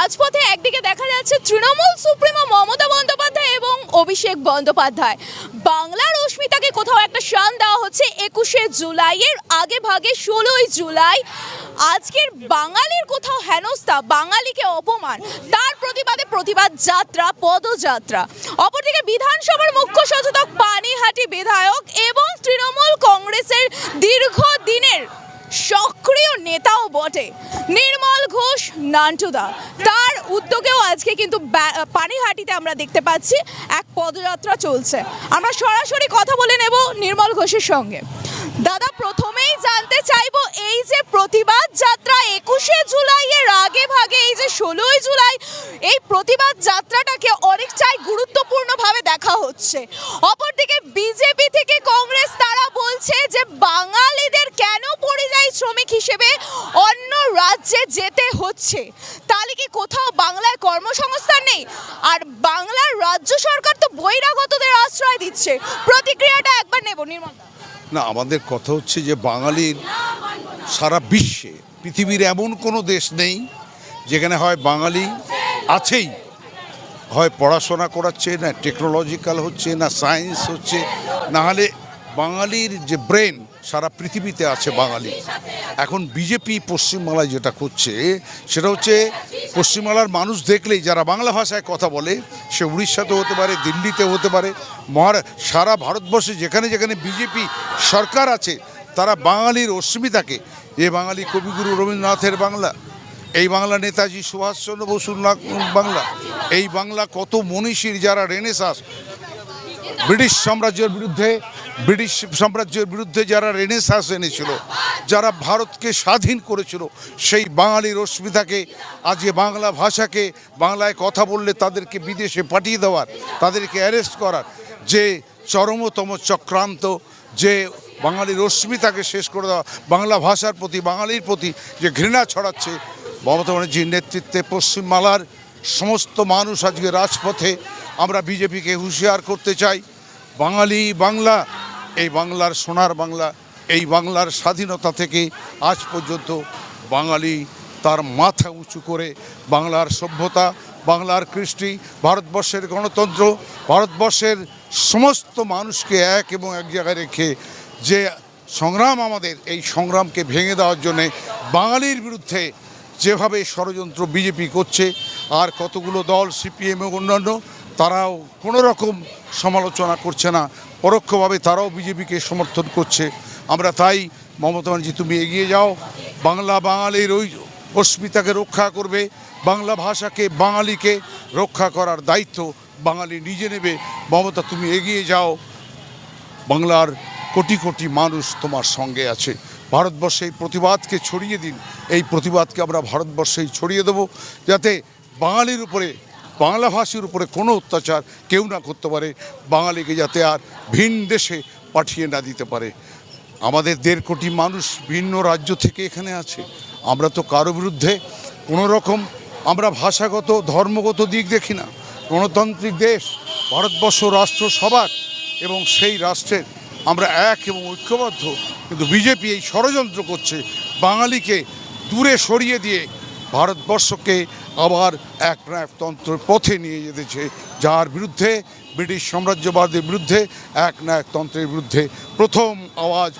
রাজপথে একদিকে দেখা যাচ্ছে তৃণমূল সুপ্রিমো মমতা বন্দ্যোপাধ্যায় এবং অভিষেক বন্দ্যোপাধ্যায়। বাংলার অস্মিতাকে কোথাও একটা শান দেওয়া হচ্ছে একুশে জুলাইয়ের আগে ভাগে ষোলোই জুলাই। আজকের বাঙালির কোথাও হেনস্থা, বাঙালিকে অপমান, তার প্রতিবাদে প্রতিবাদ যাত্রা, পদযাত্রা। অপরদিকে বিধানসভার মুখ্য সচেতক পানিহাটি বিধায়ক এবং তৃণমূল কংগ্রেসের দীর্ঘদিনের সক্রিয় নেতাও বটে। নির্মল ঘোষ, নান্টুদা। তার উদ্যোগেও আজকে কিন্তু পানিহাটিতে আমরা দেখতে পাচ্ছি এক পদযাত্রা চলছে। আমরা সরাসরি কথা বলে নেব নির্মল ঘোষের সঙ্গে। দাদা, প্রথমেই জানতে চাইব এই যে প্রতিবাদ যাত্রা, একুশে জুলাইয়ের আগে ভাগে এই যে ষোলোই জুলাই, এই প্রতিবাদ যাত্রাটাকে অনেকটাই গুরুত্বপূর্ণভাবে দেখা হচ্ছে। অপরদিকে বিজেপি থেকে কংগ্রেস, তারা বলছে যে বাঙালিদের কেন পরিযায়ী শ্রমিক হিসেবে অন্য রাজ্যে যেতে হচ্ছে। তাহলে কি কোথাও বাংলায় কর্মসংস্থান নেই? আর বাংলার রাজ্য সরকার তো বহিরাগতদের আশ্রয় দিচ্ছে। প্রতিক্রিয়াটা একবার নেব, নির্মল না, আমাদের কথা হচ্ছে যে বাঙালির সারা বিশ্বে, পৃথিবীর এমন কোনো দেশ নেই যেখানে হয় বাঙালি আছেই। হয় পড়াশোনা করাচ্ছে, না টেকনোলজিক্যাল হচ্ছে, না সায়েন্স হচ্ছে। না হলে বাঙালির যে ব্রেন সারা পৃথিবীতে আছে বাঙালি। এখন বিজেপি পশ্চিমবাংলায় যেটা করছে, সেটা হচ্ছে পশ্চিমবাংলার মানুষ দেখলেই, যারা বাংলা ভাষায় কথা বলে, সে উড়িষ্যাতে হতে পারে দিল্লিতে হতে পারে, মহারা সারা ভারতবর্ষে যেখানে যেখানে বিজেপি সরকার আছে, তারা বাঙালির অস্মিতাকে, এ বাঙালি কবিগুরু রবীন্দ্রনাথের বাংলা, এই বাংলা নেতাজি সুভাষচন্দ্র বসুর বাংলা, এই বাংলা কত মনীষীর যারা রেনেসাস ব্রিটিশ সাম্রাজ্যের বিরুদ্ধে, ব্রিটিশ সাম্রাজ্যের বিরুদ্ধে যারা রেনেসাস এনেছিল, যারা ভারতকে স্বাধীন করেছিল, সেই বাঙালির অস্মিতাকে আজকে বাংলা ভাষাকে, বাংলায় কথা বললে তাদেরকে বিদেশে পাঠিয়ে দেওয়ার, তাদেরকে অ্যারেস্ট করার, যে চরমতম চক্রান্ত, যে বাঙালির অস্মিতাকে শেষ করে দেওয়া, বাংলা ভাষার প্রতি, বাঙালির প্রতি যে ঘৃণা ছড়াচ্ছে, মমতা ব্যানার্জির নেতৃত্বে পশ্চিমবাংলার সমস্ত মানুষ আজকে রাজপথে আমরা বিজেপিকে হুঁশিয়ার করতে চাই। বাঙালি বাংলা, এই বাংলার সোনার বাংলা, এই বাংলার স্বাধীনতা থেকে আজ পর্যন্ত বাঙালি তার মাথা উঁচু করে বাংলার সভ্যতা, বাংলার কৃষ্টি, ভারতবর্ষের গণতন্ত্র, ভারতবর্ষের সমস্ত মানুষকে এক এবং এক জায়গায় রেখে যে সংগ্রাম আমাদের, এই সংগ্রামকে ভেঙে দেওয়ার জন্যে বাঙালির বিরুদ্ধে যেভাবে ষড়যন্ত্র বিজেপি করছে, আর কতগুলো দল, সিপিএম এবং অন্যান্য তারাও কোনো রকম সমালোচনা করছে না, পরোক্ষভাবে তারাও বিজেপিকে সমর্থন করছে। আমরা তাই, মমতা ব্যানার্জি, তুমি এগিয়ে যাও। বাংলা বাঙালির ওই অস্মিতাকে রক্ষা করবে, বাংলা ভাষাকে, বাঙালিকে রক্ষা করার দায়িত্ব বাঙালি নিজে নেবে। মমতা, তুমি এগিয়ে যাও। বাংলার কোটি কোটি মানুষ তোমার সঙ্গে আছে। ভারতবর্ষে এই প্রতিবাদকে ছড়িয়ে দিন। এই প্রতিবাদকে আমরা ভারতবর্ষেই ছড়িয়ে দেবো, যাতে বাঙালির উপরে বাংলা ভাষীর উপরে কোনো অত্যাচার কেউ না করতে পারে। বাঙালিকে যাতে আর ভিন দেশে পাঠিয়ে না দিতে পারে। আমাদের দেড় কোটি মানুষ ভিন্ন রাজ্য থেকে এখানে আছে। আমরা তো কারও বিরুদ্ধে কোনো রকম আমরা ভাষাগত, ধর্মগত দিক দেখি না। গণতান্ত্রিক দেশ, ভারতবর্ষ, রাষ্ট্র সবার এবং সেই রাষ্ট্রের আমরা এক এবং ঐক্যবদ্ধ। কিন্তু বিজেপি এই ষড়যন্ত্র করছে। বাঙালিকে দূরে সরিয়ে দিয়ে ভারতবর্ষকে আবার এক নায়কতন্ত্রের পথে নিয়ে যেতেছে, যার বিরুদ্ধে, ব্রিটিশ সাম্রাজ্যবাদের বিরুদ্ধে এক নায়কতন্ত্রের বিরুদ্ধে প্রথম আওয়াজ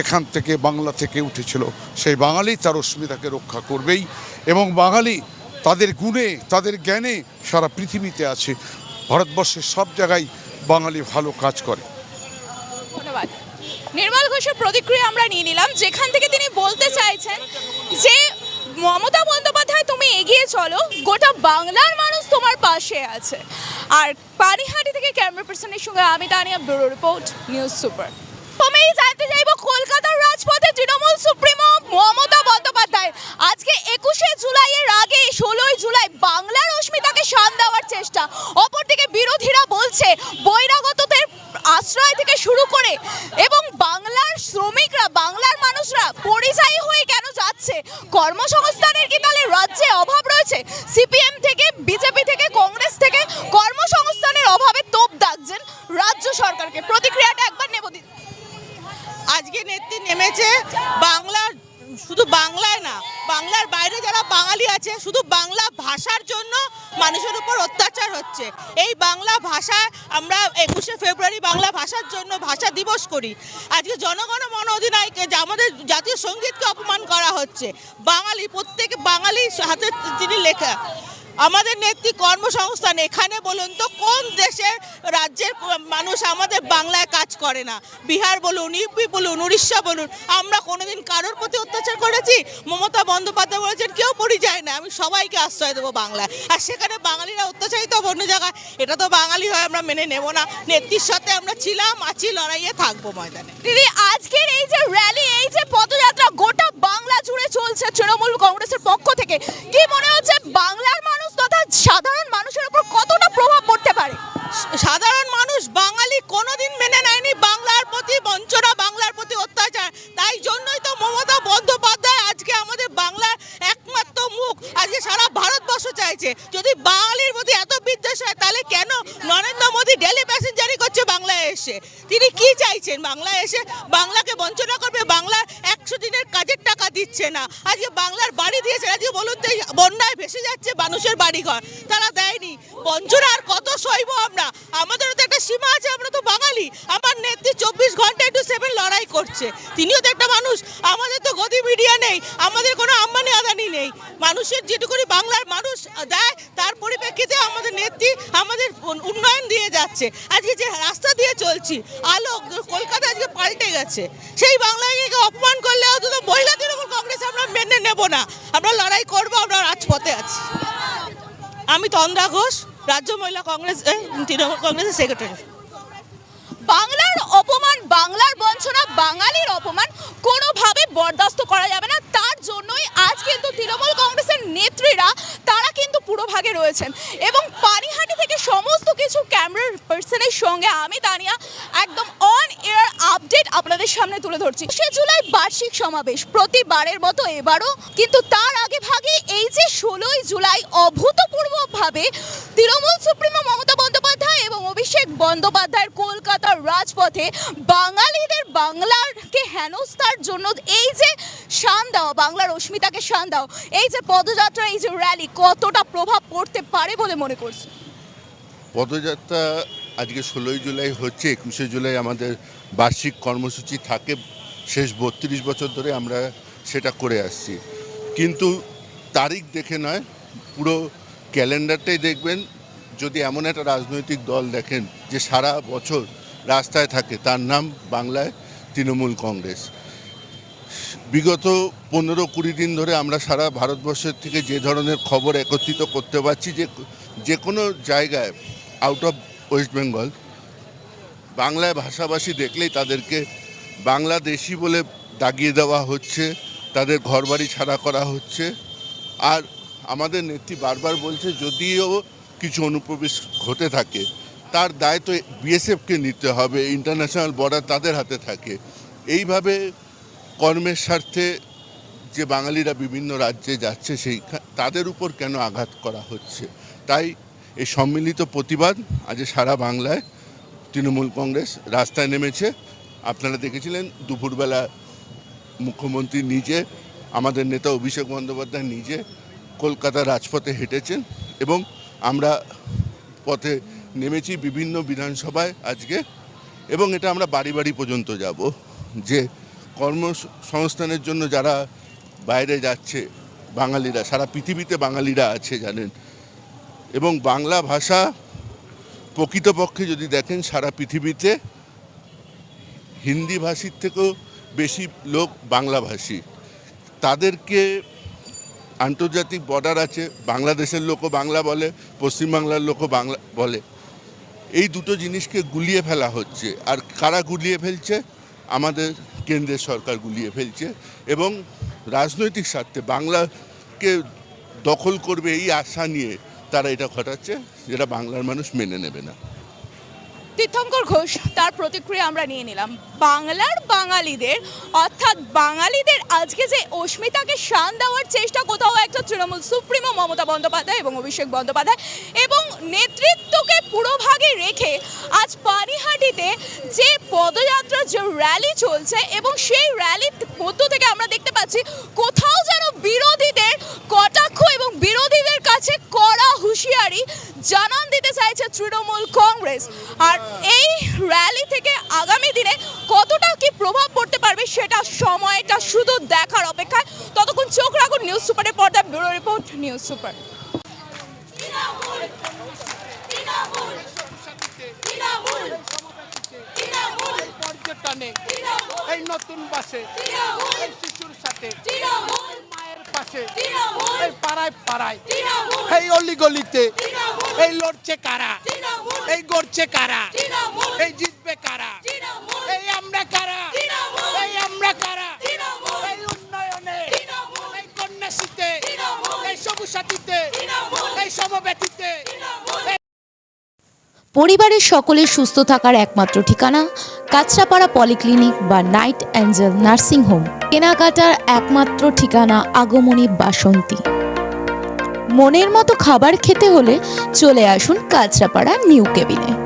এখান থেকে বাংলা থেকে উঠেছিল। সেই বাঙালি তার অস্মিতাকে রক্ষা করবেই এবং বাঙালি তাদের গুণে, তাদের জ্ঞানে সারা পৃথিবীতে আছে। ভারতবর্ষের সব জায়গায় বাঙালি ভালো কাজ করে। নির্মল ঘোষের প্রতিক্রিয়া আমরা নিয়ে নিলাম, যেখান থেকে তিনি বলতে চাইছেন যে মমতা বন্দ্যোপাধ্যায়, তুমি এগিয়ে চলো। গোটা বাংলার মানুষ তোমার পাশে আছে। আর পানিহাটি থেকে ক্যামেরা পার্সনের সঙ্গে আমি Tania, bureau report, news super. প্রথমেই জানতে চাইব কলকাতার রাজপথে তৃণমূল সুপ্রিমো মমতা বন্দ্যোপাধ্যায় আজকে একুশে জুলাইয়ের আগে ষোলোই জুলাই বাংলার অস্মিতাকে শান দেওয়ার চেষ্টা অপরদিকে বিরোধীরা বলছে বহিরাগতদের আশ্রয় থেকে শুরু করে এবং বাংলার শ্রমিকরা বাংলার মানুষরা পরিযায়ী হয়ে কেন যাচ্ছে কর্মসংস্থানের কি তাহলে রাজ্যে অভাব রয়েছে সিপিএম থেকে বিজেপি থেকে কংগ্রেস থেকে কর্মসংস্থানের অভাবে তোপ দাগছেন রাজ্য সরকারকে প্রতিক্রিয়াটা একবার নেব দিন নেত্রী নেমেছে বাংলার, শুধু বাংলায় না, বাংলার বাইরে যারা বাঙালি আছে, শুধু বাংলা ভাষার জন্য মানুষের উপর অত্যাচার হচ্ছে। এই বাংলা ভাষা আমরা একুশে ফেব্রুয়ারি বাংলা ভাষার জন্য ভাষা দিবস করি। আজকে জনগণ মন অধিনায়কে আমাদের জাতীয় সঙ্গীতকে অপমান করা হচ্ছে। বাঙালি, প্রত্যেক বাঙালি হাতে যিনি লেখা। আমাদের নেত্রী কর্মসংস্থান এখানে বলুন তো, কোন দেশের রাজ্যের মানুষ আমাদের বাংলায় কাজ করে না? বিহার বলুন, ইউপি বলুন, উড়িষ্যা বলুন, আমরা কোনোদিন কারোর প্রতি অত্যাচার করেছি? মমতা বন্দ্যোপাধ্যায় বলেছেন কেউ পরিযায় না, আমি সবাইকে আশ্রয় দেবো বাংলায়। আর সেখানে বাঙালিরা অত্যাচারিত অন্য জায়গায়, এটা তো বাঙালি হয়, আমরা মেনে নেব না। নেত্রীর সাথে আমরা ছিলাম, আছি, লড়াইয়ে থাকব ময়দানে। দিদি, আজকের এই যে র্যালি এই যে পদযাত্রা, গোটা বাংলা জুড়ে চলছে তৃণমূল কংগ্রেসের পক্ষ থেকে। কি মনে হচ্ছে, বাংলার মানুষ তথা সাধারণ মানুষের উপর কতটা প্রভাব পড়তে পারে সাধারণ মানুষ বাঙালি কোনোদিন মেনে নেয়নি বাংলার প্রতি বঞ্চনা বাংলার প্রতি অত্যাচার তাই জন্যই তো মমতা বন্দ্যোপাধ্যায় আজকে আমাদের বাংলার একমাত্র মুখ আজকে সারা ভারতবর্ষ চাইছে যদি বাঙালির প্রতি এত বিদ্বেষ হয় তাহলে কেন নরেন্দ্র মোদী ডেলি প্যাসেঞ্জারি করছে বাংলায় এসে তিনি কি চাইছেন বাংলায় এসে বাংলাকে বঞ্চনা করবে বাংলার একশো দিনের কাজের টাকা দিচ্ছে না আজকে বাংলার বাড়ি দিয়েছে আজকে বলুন তো এই ভেসে যাচ্ছে মানুষের বাড়িঘর। তারা দেয়নি। বঞ্চনা আর কত সইব আমরা? আমাদেরও তো একটা সীমা আছে, আমরা তো বাঙালি। আমার নেত্রী চব্বিশ ঘণ্টা একটু সেভেন লড়াই করছে। তিনিও তো একটা মানুষ। আমাদের তো গদি মিডিয়া নেই। আমাদের কোনো আম্বানি আদানি নেই। মানুষের যেটুকুনি বাংলার মানুষ দেয়, তার পরিপ্রেক্ষিতে আমাদের নেত্রী আমাদের উন্নয়ন দিয়ে যাচ্ছে। আজকে যে রাস্তা দিয়ে চলছি আলো কলকাতা আজকে পাল্টে গেছে। সেই বাংলাকে অপমান করলে অন্তত মহিলাদের তৃণমূল কংগ্রেস আমরা মেনে নেব না। আমরা লড়াই করব, আমরা রাজপথে আছি। আমি তন্দ্রা ঘোষ, রাজ্য মহিলা কংগ্রেস তৃণমূল কংগ্রেসের সেক্রেটারি বাংলার অপমান, বাংলার বঞ্চনা, বাঙালির অপমান কোনোভাবে বরদাস্ত করা যাবে না। তার জন্যই আজ কিন্তু তৃণমূল কংগ্রেসের নেত্রীরা তারা কিন্তু পুরোভাগে রয়েছেন। এবং পানিহাটি থেকে সমস্ত কিছু ক্যামেরার পার্সনের সঙ্গে আমি, তানিয়া, একদম অন এয়ার আপডেট আপনাদের সামনে তুলে ধরছি। সে জুলাই বার্ষিক সমাবেশ প্রতিবারের মতো এবারও কিন্তু তার আগে ভাগে এই যে ষোলোই জুলাই অভূতপূর্বভাবে তৃণমূল সুপ্রিমো মমতা এবং অভিষেক বন্দ্যোপাধ্যায়ের কলকাতার রাজপথে বাঙালিদের বাংলারকে হেনস্থার জন্য এই যে শান দাও বাংলার অস্মিতাকে শান দাও, এই যে পদযাত্রা, এই যে র্যালি কতটা প্রভাব পড়তে পারে বলে মনে করছে পদযাত্রা আজকে ষোলোই জুলাই হচ্ছে, একুশে জুলাই আমাদের বার্ষিক কর্মসূচি থাকে, শেষ বত্রিশ বছর ধরে আমরা সেটা করে আসছি। কিন্তু তারিখ দেখে নয়, পুরো ক্যালেন্ডারটাই দেখবেন যদি এমন একটা রাজনৈতিক দল দেখেন যে সারা বছর রাস্তায় থাকে, তার নাম বাংলায় তৃণমূল কংগ্রেস। বিগত পনেরো কুড়ি দিন ধরে আমরা সারা ভারতবর্ষের থেকে যে ধরনের খবর একত্রিত করতে পারছি যে যে কোনো জায়গায় আউট অফ ওয়েস্ট বেঙ্গল বাংলায় ভাষাভাষী দেখলেই তাদেরকে বাংলাদেশি বলে দাগিয়ে দেওয়া হচ্ছে, তাদের ঘরবাড়ি ছাড়া করা হচ্ছে। আর আমাদের নেত্রী বারবার বলছে, যদিও কিছু অনুপ্রবেশ ঘটে থাকে। তার দায় তো বিএসএফকে নিতে হবে, ইন্টারন্যাশনাল বর্ডার তাদের হাতে থাকে। এইভাবে কর্মের স্বার্থে যে বাঙালিরা বিভিন্ন রাজ্যে যাচ্ছে, সেই তাদের উপর কেন আঘাত করা হচ্ছে? তাই এই সম্মিলিত প্রতিবাদ আজ সারা বাংলায় তৃণমূল কংগ্রেস রাস্তায় নেমেছে। আপনারা দেখেছিলেন দুপুরবেলা মুখ্যমন্ত্রী নিজে, আমাদের নেতা অভিষেক বন্দ্যোপাধ্যায় নিজে কলকাতার রাজপথে হেঁটেছেন এবং আমরা পথে নেমেছি বিভিন্ন বিধানসভায় আজকে, এবং এটা আমরা বাড়ি বাড়ি পর্যন্ত যাব। যে কর্মসংস্থানের জন্য যারা বাইরে যাচ্ছে, বাঙালিরা, সারা পৃথিবীতে বাঙালিরা আছে, জানেন। এবং বাংলা ভাষা প্রকৃতপক্ষে যদি দেখেন, সারা পৃথিবীতে হিন্দি ভাষীর থেকেও বেশি লোক বাংলাভাষী। তাদেরকে আন্তর্জাতিক বর্ডার আছে, বাংলাদেশের লোকও বাংলা বলে, পশ্চিমবাংলার লোকও বাংলা বলে। এই দুটো জিনিসকে গুলিয়ে ফেলা হচ্ছে। আর কারা গুলিয়ে ফেলছে? আমাদের কেন্দ্রের সরকার গুলিয়ে ফেলছে এবং রাজনৈতিক স্বার্থে বাংলাকে দখল করবে এই আশা নিয়ে তারা এটা ঘটাচ্ছে, যেটা বাংলার মানুষ মেনে নেবে না। তীর্থঙ্কর ঘোষ, তার প্রতিক্রিয়া আমরা নিয়ে নিলাম। বাংলার বাঙালিদের, অর্থাৎ বাঙালিদের আজকে যে অস্মিতাকে শান দেওয়ার চেষ্টা, কোথাও একটা তৃণমূল সুপ্রিমো মমতা বন্দ্যোপাধ্যায় এবং অভিষেক বন্দ্যোপাধ্যায় এবং নেতৃত্বকে পুরোভাগে রেখে আজ পানিহাটিতে যে পদযাত্রা, যে র্যালি চলছে এবং সেই র্যালির মধ্য থেকে আমরা দেখতে পাচ্ছি, কোথাও যেন বিরোধীদের কটাক্ষ এবং বিরোধীদের কাছে র্যালি জানান দিতে চাইছে তৃণমূল কংগ্রেস। আর এই র্যালি থেকে আগামী দিনে কতটা কি প্রভাব পড়তে পারবে সেটা সময়টা শুধু দেখার অপেক্ষায়। ততক্ষণ চোখ রাখুন নিউজ সুপারের পর্দা ব্যুরো রিপোর্ট নিউজ সুপার পর্যটনে এই নতুন বাসে শিশুর সাথে। পাশে এই পাড়ায় পাড়ায় এই অলিগলিতে এই লড়ছে কারা এই গড়ছে কারা এই জিতবে কারা এই আমরা কারা এই আমরা কারা এই উন্নয়নে এই কন্যাশ্রীতে এই সবুজ সাথীতে এই সমব্যথীতে পরিবারের সকলের সুস্থ থাকার একমাত্র ঠিকানা কাঁচরাপাড়া পলিক্লিনিক বা নাইট অ্যাঞ্জেল নার্সিং হোম কেনাকাটার একমাত্র ঠিকানা আগমনী বাসন্তী। মনের মতো খাবার খেতে হলে চলে আসুন কাঁচরাপাড়া নিউ কেবিনে।